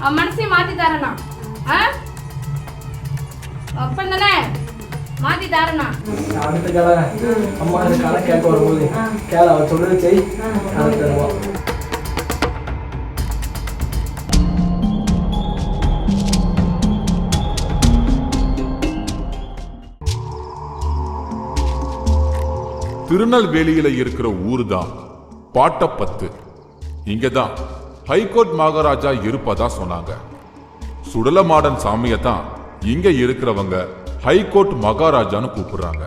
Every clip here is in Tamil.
அவன் மனசையும் மாத்தி தரேனா? அப்பன் தானே? மாத்தி தரேனா? அடுத்த கதை அம்மா அந்த கதை கேட்க வரும்போது கேள அவன் சொல்றது செய். கதை தருவான் திருநெல்வேலியில இருக்கிற ஊர் தான் பாட்டப்பத்து. இங்க தான் ஹைகோர்ட் மகாராஜா இருப்பதா சொன்னாங்க. சுடலமாடன் சாமியை தான் இங்க இருக்கிறவங்க ஹைகோர்ட் மகாராஜான்னு கூப்பிடுறாங்க.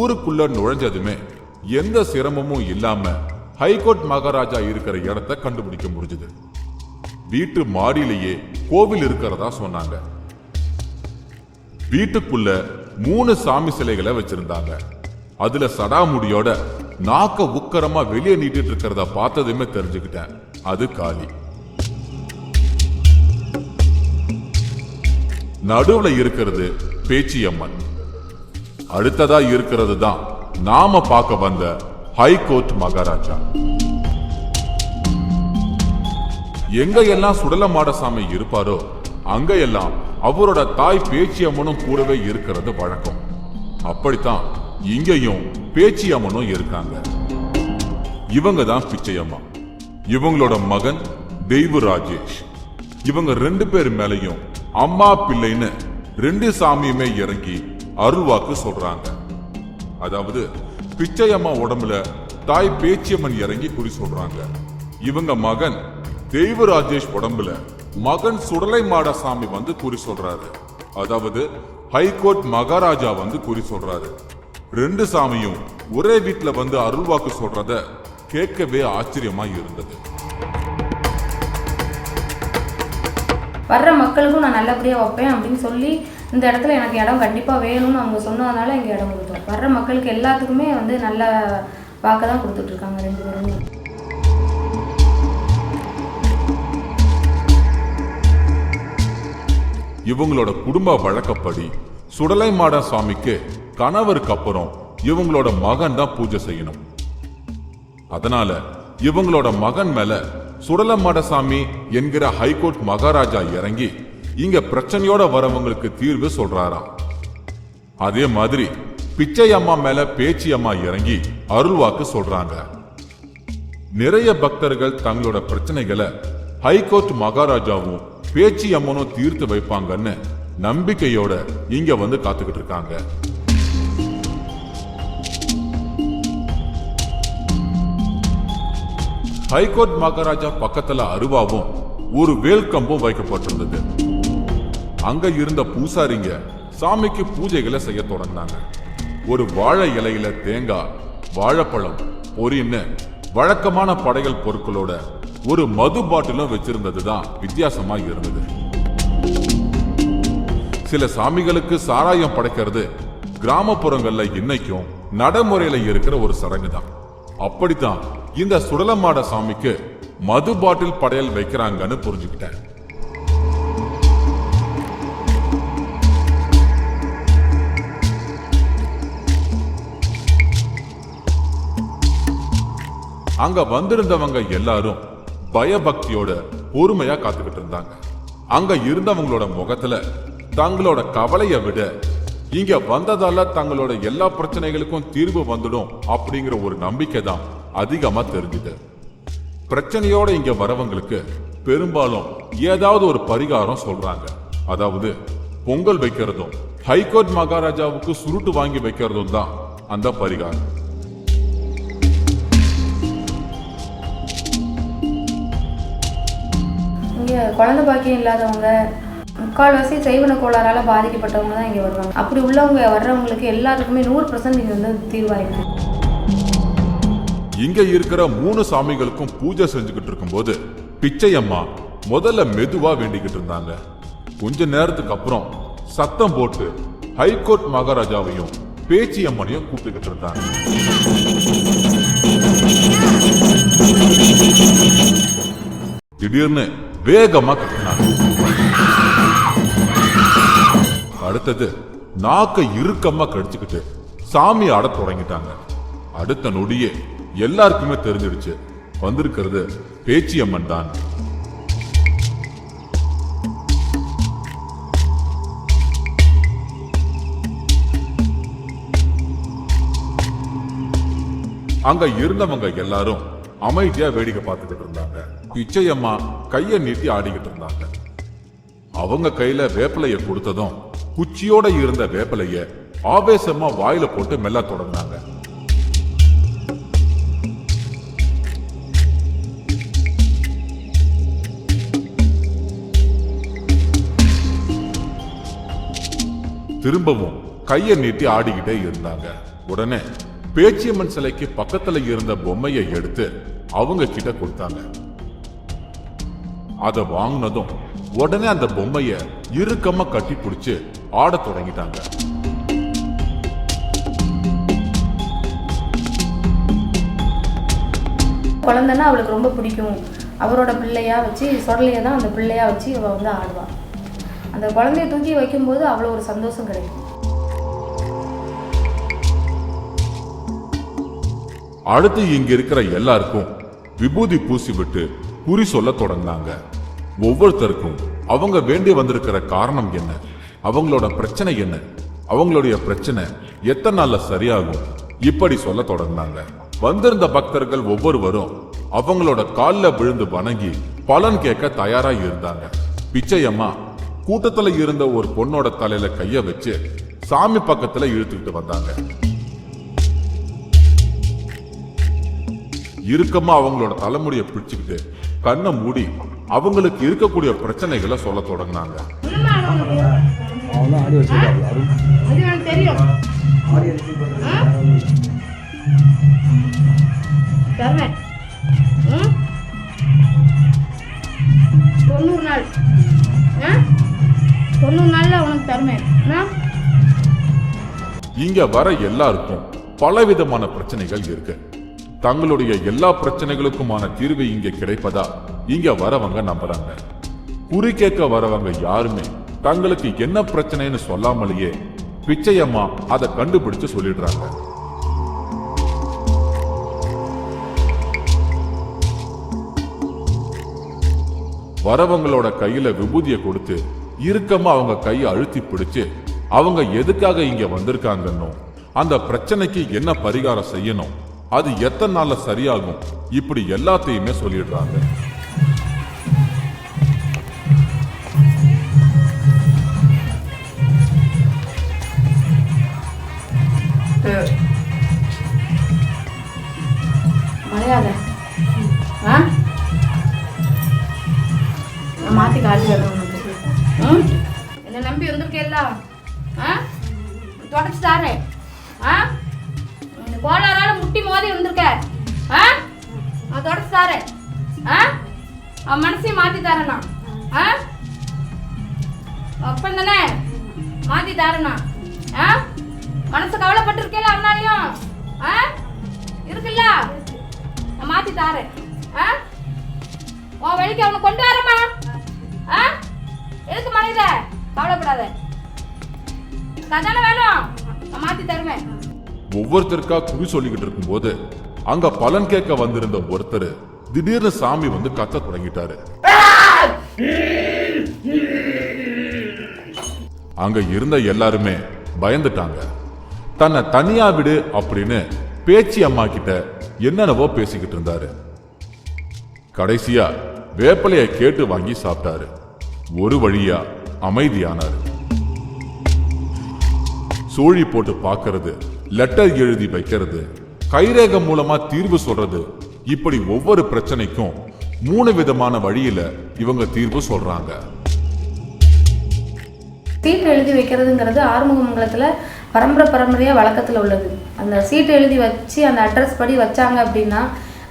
ஊருக்குள்ள நுழைஞ்சதுமே எந்த சிரமமும் இல்லாம ஹைகோர்ட் மகாராஜா இருக்கிற இடத்த கண்டுபிடிக்க முடிஞ்சது. வீட்டு மாடியிலேயே கோவில் இருக்கிறதா சொன்னாங்க. வீட்டுக்குள்ள மூணு சாமி சிலைகளை வச்சிருந்தாங்க. அதுல சடாமுடியோட நாக்க உக்கரமா வெளியே நீட்டிட்டு இருக்கிறத பார்த்ததுமே தெரிஞ்சுக்கிட்டேன். அது காளி நடுவுல இருக்கிறது பேச்சியம்மன். அடுத்ததா இருக்கிறது தான் நாம பார்க்க வந்த ஹைகோர்ட் மகாராஜா. எங்க எல்லாம் சுடலமாடசாமி இருப்பாரோ அங்க எல்லாம் அவரோட தாய் பேச்சியம்மனும் கூடவே இருக்கிறது வழக்கம். அப்படித்தான் இங்கேயும் பேச்சியம்மனும் இருக்காங்க. இவங்க தான் பிச்சையம்மா. இவங்களோட மகன் தெய்வ ராஜேஷ் இவங்க ரெண்டு பேர் மேலையும் அம்மா பிள்ளைன்னு ரெண்டு சாமியுமே இறங்கி அருள்வாக்கு சொல்றாங்க. அதாவது பிச்சையம்மா உடம்புல தாய் பேச்சியம்மன் இறங்கி குறி சொல்றாங்க. இவங்க மகன் தெய்வ ராஜேஷ் உடம்புல மகன் சுடலை மாட சாமி வந்து குறி சொல்றாரு. அதாவது ஹைகோர்ட் மகாராஜா வந்து குறி சொல்றாரு. ரெண்டு சாமியும் ஒரே வீட்டுல வந்து அருள்வாக்கு சொல்றத கேட்கவே ஆச்சரியமா இருந்தது. வர்ற மக்களுக்கும் நான் நல்லபடியாக வைப்பேன் அப்படின்னு சொல்லி இந்த இடத்துல எனக்கு இடம் கண்டிப்பாக வேணும்னு அவங்க சொன்னதுனால இங்கே இடம் கொடுத்தோம். வர்ற மக்களுக்கு எல்லாத்துக்குமே வந்து நல்ல வாக்கு தான் கொடுத்துட்ருக்காங்க ரெண்டு பேருமே. இவங்களோட குடும்ப வழக்கப்படி சுடலை மாட சுவாமிக்கு கணவருக்கு அப்புறம் இவங்களோட மகன் தான் பூஜை செய்யணும். அதனால இவங்களோட மகன் மேல சுடலமாடசாமி என்கிற ஹைகோர்ட் மகாராஜா இறங்கி இங்க பிரச்சனையோட வரவங்களுக்கு தீர்வு சொல்றாராம். அதே மாதிரி பிச்சை அம்மா மேல பேச்சி அம்மா இறங்கி அருள்வாக்கு சொல்றாங்க. நிறைய பக்தர்கள் தங்களோட பிரச்சனைகளை ஹைகோர்ட் மகாராஜாவும் பேச்சி அம்மனும் தீர்த்து வைப்பாங்கன்னு நம்பிக்கையோட இங்க வந்து காத்துக்கிட்டு இருக்காங்க. ஹைகோர்ட் மகாராஜா பக்கத்துல அருவாவும் ஒரு வேல்கம்பும் வைக்கப்பட்டிருந்தது. அங்க இருந்த பூசாரிங்க சாமிக்கு பூஜைகளை செய்ய தொடங்கினாங்க. ஒரு வாழை இலையில தேங்காய் வாழைப்பழம் பொரின்னு வழக்கமான படைகள் பொருட்களோட ஒரு மது பாட்டிலும் வச்சிருந்தது தான் வித்தியாசமா இருந்தது. சில சாமிகளுக்கு சாராயம் படைக்கிறது கிராமப்புறங்கள்ல இன்னைக்கும் நடைமுறையில இருக்கிற ஒரு சடங்கு தான் அப்படித்தான் இந்த சுடலமாட சாமிக்கு மது பாட்டில் படையல் வைக்கிறாங்கன்னு புரிஞ்சுக்கிட்டேன். அங்க வந்திருந்தவங்க எல்லாரும் பயபக்தியோட பொறுமையா காத்துக்கிட்டு இருந்தாங்க. அங்க இருந்தவங்களோட முகத்துல தங்களோட கவலையை விட இங்க வந்ததால தங்களோட எல்லா பிரச்சனைகளுக்கும் தீர்வு வந்துடும் அப்படிங்கிற ஒரு நம்பிக்கை தான் அதிகமா தெரிஞ்சுது. பிரச்சனையோட இங்க வரவங்களுக்கு பெரும்பாலும் ஏதாவது ஒரு பரிகாரம் சொல்றாங்க. அதாவது பொங்கல் வைக்கிறதும் ஹைகோர்ட் மகாராஜாவுக்கு சுருட்டு வாங்கி வைக்கிறதும் தான் அந்த பரிகாரம். குழந்தை பாக்கியம் இல்லாதவங்க முக்கால்வாசி செய்வன கோளாறால பாதிக்கப்பட்டவங்க தான் இங்கே வருவாங்க. அப்படி உள்ளவங்க வர்றவங்களுக்கு எல்லாத்துக்குமே நூறு பர்சன்ட் இங்கே வந்து தீர்வாயிருக்கு. இங்க இருக்கிற மூணு சாமிகளுக்கும் பூஜை செஞ்சுக்கிட்டு இருக்கும்போது பிச்சையம்மா முதல்ல மெதுவா வேண்டிக்கிட்டு இருந்தாங்க. கொஞ்ச நேரத்துக்கு அப்புறம் சத்தம் போட்டு ஹைகோர்ட் மகாராஜாவையும் பேச்சி அம்மனையும் கூப்பிட்டுக்கிட்டு இருந்தாங்க. திடீர்னு வேகமா கட்டினாங்க அடுத்தது நாக்க இறுக்கமா கடிச்சுக்கிட்டு சாமி ஆட தொடங்கிட்டாங்க. அடுத்த நொடியே எல்லாருக்குமே தெரிஞ்சிடுச்சு. வந்திருக்கிறது பேச்சியம்மன் தான். அங்க இருந்தவங்க எல்லாரும் அமைதியா வேடிக்கை பார்த்துக்கிட்டு இருந்தாங்க. பிச்சையம்மா கையை நீட்டி ஆடிக்கிட்டு இருந்தாங்க. அவங்க கையில வேப்பிலைய கொடுத்ததும் குச்சியோட இருந்த வேப்பலைய ஆவேசமா வாயில போட்டு மெல்ல தொடங்கினாங்க திரும்பவும் கைய நீட்டி ஆடிக்கிட்டே இருந்தாங்க. உடனே பேச்சியம்மன் சிலைக்கு பக்கத்துல இருந்த பொம்மையை எடுத்து அவங்க கிட்ட கொடுத்தாங்க. அதை வாங்கினதும் உடனே அந்த பொம்மைய இறுக்கமா கட்டி பிடிச்சு ஆடத் தொடங்கிட்டாங்க. குழந்தைன்னா அவளுக்கு ரொம்ப பிடிக்கும். அவரோட பிள்ளையா வச்சு சுடலையை தான் அந்த பிள்ளையா வச்சு அவள் வந்து ஆடுவாள் அந்த குழந்தைய தூக்கி வைக்கும்போது அவ்வளோ ஒரு சந்தோஷம் கிடைக்கும். அடுத்து இங்க இருக்கிற எல்லாருக்கும் விபூதி பூசி விட்டு குறி சொல்ல தொடங்கினாங்க. ஒவ்வொருத்தருக்கும் அவங்க வேண்டி வந்திருக்கிற காரணம் என்ன? அவங்களோட பிரச்சனை என்ன? அவங்களுடைய பிரச்சனை எத்தனை நாள்ல சரியாகும்? இப்படி சொல்ல தொடங்கினாங்க வந்திருந்த பக்தர்கள் ஒவ்வொருவரும் அவங்களோட கால்ல விழுந்து வணங்கி பலன் கேட்க தயாரா இருந்தாங்க. பிச்சையம்மா கூட்டத்துல இருந்த ஒரு பொண்ணோட தலையில கைய வச்சு சாமி பக்கத்துல இழுத்துக்கிட்டு வந்தாங்க. இறுக்கமா அவங்களோட தலைமுடியை பிடிச்சுக்கிட்டு கண்ணை மூடி அவங்களுக்கு இருக்கக்கூடிய பிரச்சனைகளை சொல்ல தொடங்கினாங்க தொண்ணூறு நாள் தொண்ணூறு நாளில் உனக்கு தருவேன் இங்க வர எல்லாருக்கும் பலவிதமான பிரச்சனைகள் இருக்கு தங்களுடைய எல்லா பிரச்சனைகளுக்குமான தீர்வு இங்க கிடைப்பதா? இங்க வரவங்க நம்புறாங்க. குறி கேட்க வரவங்க யாருமே தங்களுக்கு என்ன பிரச்சனைன்னு சொல்லாமலேயே பிச்சையம்மா அதை கண்டுபிடிச்சு சொல்லிடுறாங்க. வரவங்களோட கையில விபூதியை கொடுத்து இறுக்கமா அவங்க கையை அழுத்தி பிடிச்சு அவங்க எதுக்காக இங்க வந்திருக்காங்கன்னும் அந்த பிரச்சனைக்கு என்ன பரிகாரம் செய்யணும் அது எத்தனை நாள்ல சரியாகும்? இப்படி எல்லாத்தையுமே சொல்லிடுறாங்க. அப்பன் தானே? மாத்தி தாரணா ஆ? மனசு கவலைப்பட்டிருக்கேல அவனாலையும். ஆ? இருக்குல்ல? நான் மாத்தி தாரேன். ஆ? உன் வழிக்கு அவனை கொண்டு வரமா ஆ? எதுக்கு மனைவித கவலைப்படாத. கதான வேணும். நான் மாத்தி தருவேன். ஒவ்வொருத்தருக்கா குறி சொல்லிக்கிட்டு இருக்கும்போது அங்க பலன் கேட்க வந்திருந்த ஒருத்தர் திடீர்னு சாமி வந்து கத்த தொடங்கிட்டாரு. அங்க இருந்த எல்லாருமே பயந்துட்டாங்க. தன்னை தனியா விடு அப்படின்னு பேச்சி அம்மா கிட்ட என்னென்னவோ பேசிக்கிட்டு இருந்தாரு. கடைசியா வேப்பலைய கேட்டு வாங்கி சாப்பிட்டாரு. ஒரு வழியா அமைதியானாரு. சூழி போட்டு பார்க்கறது லெட்டர் எழுதி வைக்கிறது கைரேகம் மூலமா தீர்வு சொல்றது இப்படி ஒவ்வொரு பிரச்சனைக்கும் மூணு விதமான வழியில இவங்க தீர்வு சொல்றாங்க. சீட்டு எழுதி வைக்கிறதுங்கிறது ஆறுமுகமங்கலத்தில் பரம்பரை பரம்பரையாக வழக்கத்தில் உள்ளது. அந்த சீட்டு எழுதி வச்சு அந்த அட்ரஸ் படி வச்சாங்க அப்படின்னா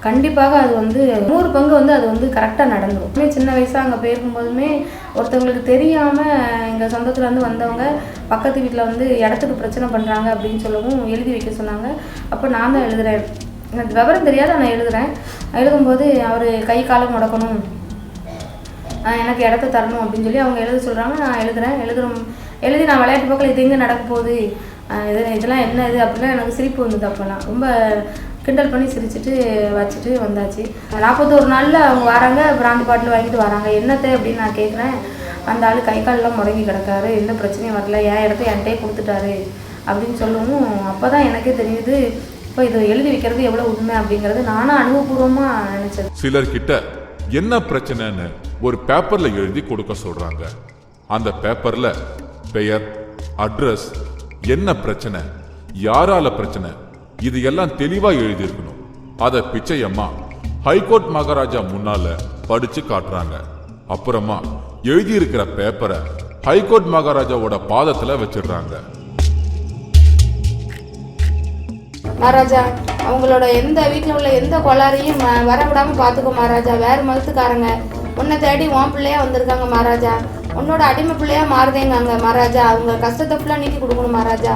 கண்டிப்பாக அது வந்து நூறு பங்கு வந்து அது வந்து கரெக்டாக நடந்துடும் சின்ன வயசாக அங்கே போயிருக்கும்போதுமே ஒருத்தவங்களுக்கு தெரியாமல் எங்கள் சொந்தத்துலேருந்து வந்தவங்க பக்கத்து வீட்டில் வந்து இடத்துக்கு பிரச்சனை பண்ணுறாங்க அப்படின்னு சொல்லவும் எழுதி வைக்க சொன்னாங்க. அப்போ நான் தான் எழுதுகிறேன் எனக்கு விவரம் தெரியாத நான் எழுதுகிறேன் எழுதும்போது அவர் கை காலம் முடக்கணும். எனக்கு இடத்த தரணும் அப்படின்னு சொல்லி அவங்க எழுத சொல்கிறாங்க நான் எழுதுகிறேன் எழுதுறோம் எழுதி நான் விளையாட்டு பக்கம் இது எங்கே நடக்க போகுது? இது இதெல்லாம் என்ன இது அப்படிலாம் எனக்கு சிரிப்பு வந்தது அப்போல்லாம் ரொம்ப கிண்டல் பண்ணி சிரிச்சுட்டு வச்சுட்டு வந்தாச்சு. நாற்பத்தோரு நாளில் அவங்க வராங்க. பிராந்தி பாட்டில் வாங்கிட்டு வராங்க. என்னத்தை அப்படின்னு நான் கேட்குறேன் அந்த ஆள் கை காலெல்லாம் முடங்கி கிடக்காரு. எந்த பிரச்சனையும் வரல. என் இடத்த என்கிட்டயே கொடுத்துட்டாரு அப்படின்னு சொல்லவும் அப்போ தான் எனக்கே தெரியுது. இப்போ இதை எழுதி வைக்கிறது எவ்வளோ உண்மை அப்படிங்கிறது நானும் அனுபவபூர்வமாக நினச்சது. சிலர்கிட்ட என்ன பிரச்சனைன்னு ஒரு பேப்பர்ல எழுதி கொடுக்க சொல்றாங்க. அந்த பேப்பர்ல பெயர் அட்ரஸ் என்ன பிரச்சனை யாரால பிரச்சனை இது எல்லாம் தெளிவா எழுதியிருக்கணும். அதை பிச்சையம்மா ஹைகோர்ட் மகாராஜா முன்னால படிச்சு காட்டுறாங்க. அப்புறமா எழுதியிருக்கிற பேப்பரை ஹைகோர்ட் மகாராஜாவோட பாதத்துல வச்சிடுறாங்க. மகாராஜா அவங்களோட எந்த வீட்டில் உள்ள எந்த கொளாரையும் வரவிடாமல் பார்த்துக்கோ மகாராஜா. வேறு மதத்துக்காரங்க. உன்னை தேடி உன் பிள்ளையா வந்திருக்காங்க மகாராஜா. உன்னோட அடிமை பிள்ளையா மாறுதேங்காங்க மகாராஜா. அவங்க கஷ்டத்தை ஃபுல்லாக நீக்கி கொடுக்கணும் மகாராஜா.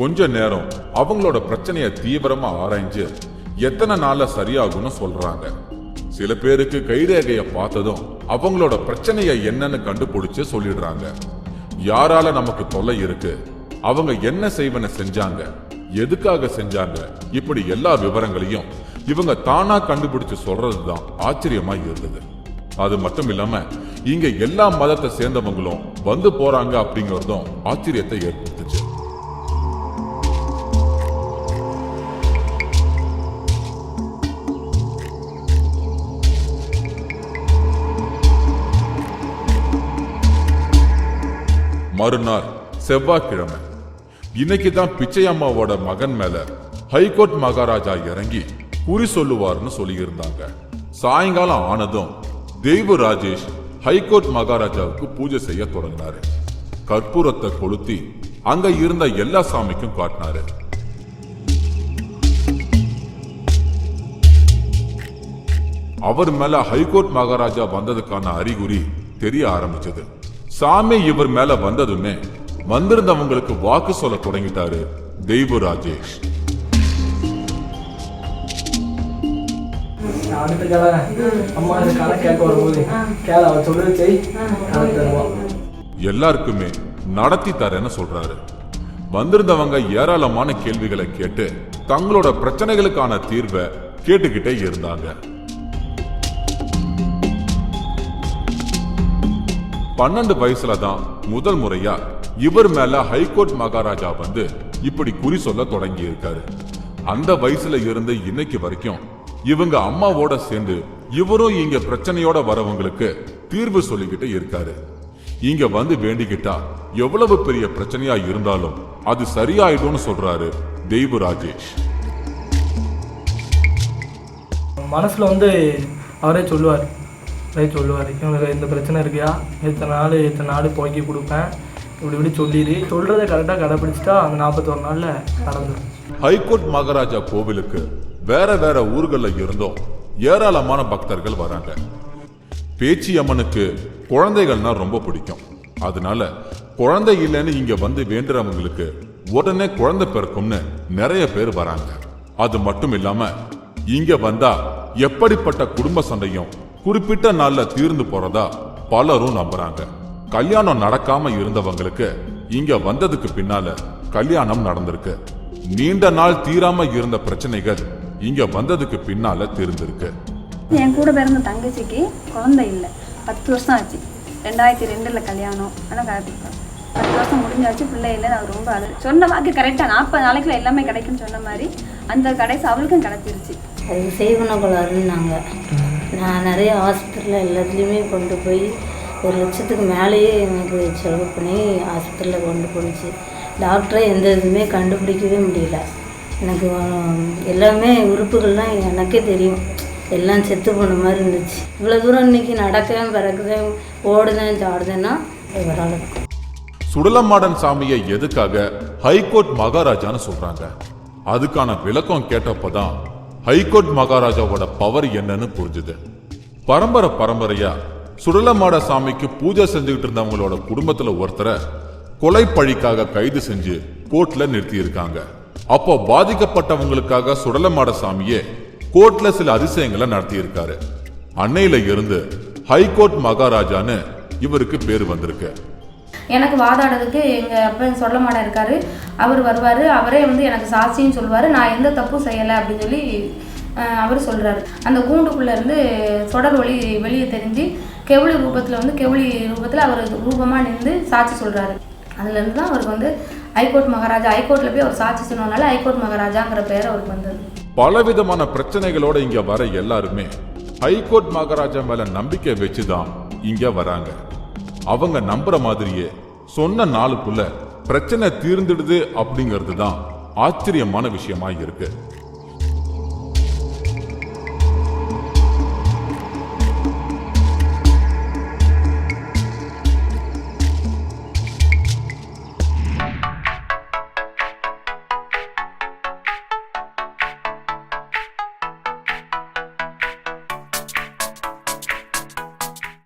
கொஞ்ச நேரம் அவங்களோட பிரச்சனையை தீவிரமா ஆராய்ஞ்சு எத்தனை நாள்ல சரியாகும்னு சொல்றாங்க. சில பேருக்கு கைரேகைய பார்த்ததும் அவங்களோட பிரச்சனைய என்னன்னு கண்டுபிடிச்சு சொல்லிடுறாங்க. யாரால நமக்கு தொல்லை இருக்கு? அவங்க என்ன செய்வன செஞ்சாங்க? எதுக்காக செஞ்சாங்க? இப்படி எல்லா விவரங்களையும் இவங்க தானா கண்டுபிடிச்சு சொல்றதுதான் ஆச்சரியமா இருந்தது. அது மட்டும் இல்லாம இங்க எல்லா மதத்தை சேர்ந்தவங்களும் வந்து போறாங்க அப்படிங்கறதும் ஆச்சரியத்தை ஏற்படுத்துச்சு. மறுநாள் செவ்வாய்க்கிழமை. இன்னைக்கு தான் பிச்சையம்மாவோட மகன் மேல ஹைகோர்ட் மகாராஜா இறங்கி குறி சொல்லுவார்னு சொல்லியிருந்தாங்க. சாயங்காலம் ஆனதும் தெய்வ ராஜேஷ் ஹைகோர்ட் மகாராஜாவுக்கு பூஜை செய்ய தொடங்கினாரு. கற்பூரத்தை கொளுத்தி அங்க இருந்த எல்லா சாமிக்கும் காட்டினாரு. அவர் மேல ஹைகோர்ட் மகாராஜா வந்ததுக்கான அறிகுறி தெரிய ஆரம்பிச்சது. சாமி இவர் மேல வந்ததுமே வந்திருந்தவங்களுக்கு வாக்கு சொல்ல தொடங்கிட்டாரு தெய்வ ராஜேஷ். அடுத்த அம்மா கதை கேட்க வரும்போது கேள எல்லாருக்குமே நடத்தி தரேன்னு சொல்றாரு. வந்திருந்தவங்க ஏராளமான கேள்விகளை கேட்டு தங்களோட பிரச்சனைகளுக்கான தீர்வை கேட்டுக்கிட்டே இருந்தாங்க. பன்னெண்டு வயசுல தான் முதல் முறையா இவர் மேல ஹைகோர்ட் மகாராஜா வந்து இப்படி குறி சொல்ல தொடங்கி இருக்காரு அந்த வயசுல இருந்து இன்னைக்கு வரைக்கும் இவங்க அம்மாவோட சேர்ந்து இவரும் இங்க பிரச்சனையோட வரவங்களுக்கு தீர்வு சொல்லிக்கிட்டு இருக்காரு. இங்க வந்து வேண்டிக்கிட்டா எவ்வளவு பெரிய பிரச்சனையா இருந்தாலும் அது சரியாயிடும்னு சொல்றாரு தெய்வ ராஜேஷ். மனசுல வந்து அவரே சொல்லுவார். அவரே சொல்லுவார் இவங்களுக்கு இந்த பிரச்சனை இருக்கியா? இத்தனை நாள் இத்தனை நாள் போக்கி கொடுப்பேன்? இப்படி இப்படி சொல்லிடு. சொல்கிறத கரெக்டாக கடைப்பிடிச்சிட்டா அந்த நாற்பத்தொரு நாளில் நடந்துடும் ஹைகோர்ட் மகாராஜா கோவிலுக்கு வேற வேற ஊர்களில் இருந்தும் ஏராளமான பக்தர்கள் வராங்க. பேச்சி அம்மனுக்கு குழந்தைகள்னா ரொம்ப பிடிக்கும். அதனால குழந்தை இல்லைன்னு இங்க வந்து வேண்டுறவங்களுக்கு உடனே குழந்தை பிறக்கும்னு நிறைய பேர் வராங்க. அது மட்டும் இல்லாம இங்க வந்தா எப்படிப்பட்ட குடும்ப சண்டையும் குறிப்பிட்ட நாள்ல தீர்ந்து போறதா பலரும் நம்புறாங்க. கல்யாணம் நடக்காம இருந்தவங்களுக்கு இங்க வந்ததுக்கு பின்னால கல்யாணம் நடந்திருக்கு. நீண்ட நாள் தீராம இருந்த பிரச்சனைகள் இங்க வந்ததுக்கு பின்னால தீர்ந்திருக்கு. என் கூட பிறந்த தங்கச்சிக்கு குழந்தை இல்லை. பத்து வருஷம் ஆச்சு. ரெண்டாயிரத்தி ரெண்டில் கல்யாணம். ஆனால் பத்து வருஷம் முடிஞ்சாச்சு. பிள்ளை இல்லை. நான் ரொம்ப அது சொன்ன வாக்கு கரெக்டாக நாற்பது நாளைக்குள்ள எல்லாமே கிடைக்கும்னு சொன்ன மாதிரி அந்த கடைசி அவளுக்கும் கிடைச்சிருச்சு. அது செய்வன கோளாறுன்னாங்க நான் நிறைய ஹாஸ்பிட்டலில் எல்லாத்துலேயுமே கொண்டு போய் ஒரு லட்சத்துக்கு மேலேயே எனக்கு செலவு பண்ணி ஹாஸ்பிட்டலில் கொண்டு போணுச்சு. டாக்டரை எந்த இதுவுமே கண்டுபிடிக்கவே முடியல. எனக்கு எல்லாமே உறுப்புகள்லாம் எனக்கே தெரியும். எல்லாம் செத்து போன மாதிரி இருந்துச்சு. இவ்வளோ தூரம் இன்னைக்கு நடக்கிறேன் பிறக்குதேன் ஓடுதேன் சாடுதேன்னா இவரால் சுடலமாடன் சாமியை எதுக்காக ஹைகோர்ட் மகாராஜான்னு சொல்கிறாங்க அதுக்கான விளக்கம் கேட்டப்பதான் ஹைகோர்ட் மகாராஜாவோட பவர் என்னன்னு புரிஞ்சுது. பரம்பரை பரம்பரையாக சுடலமாட சாமிக்கு பூஜை செஞ்சுக்கிட்டு இருந்தவங்களோட குடும்பத்துல ஒருத்தரை கொலை பழிக்காக கைது செஞ்சு கோர்ட்ல நிறுத்தியிருக்காங்க. அப்போ பாதிக்கப்பட்டவங்களுக்காக சுடலமாட சாமியே கோர்ட்ல சில அதிசயங்களை நடத்தியிருக்காரு. அன்னையில இருந்து ஹைகோர்ட் மகாராஜான்னு இவருக்கு பேர் வந்திருக்கு. எனக்கு வாதாடுறதுக்கு எங்கள் அப்பன் சொல்ல மாட்டேன் இருக்காரு. அவர் வருவார். அவரே வந்து எனக்கு சாட்சின்னு சொல்லுவார் நான் எந்த தப்பும் செய்யலை அப்படின்னு சொல்லி அவர் சொல்கிறாரு அந்த கூண்டுக்குள்ளே இருந்து தொடர் ஒளி வெளியே தெரிஞ்சு கெவுளி ரூபத்தில் வந்து கெவுளி ரூபத்தில் அவர் ரூபமாக நின்று சாட்சி சொல்கிறாரு அதுலேருந்து தான் அவருக்கு வந்து ஹைகோர்ட் மகாராஜா ஹைகோர்ட்டில் போய் அவர் சாட்சி சொன்னதுனால ஹைகோர்ட் மகாராஜாங்கிற பேர் அவருக்கு வந்தது. பலவிதமான பிரச்சனைகளோட இங்க வர எல்லாருமே ஹைகோர்ட் மகாராஜா மேல நம்பிக்கை வச்சுதான் இங்க வராங்க. அவங்க நம்புற மாதிரியே சொன்ன நாளுக்குள்ள பிரச்சனை தீர்ந்துடுது அப்படிங்கிறது தான் ஆச்சரியமான விஷயமா இருக்கு.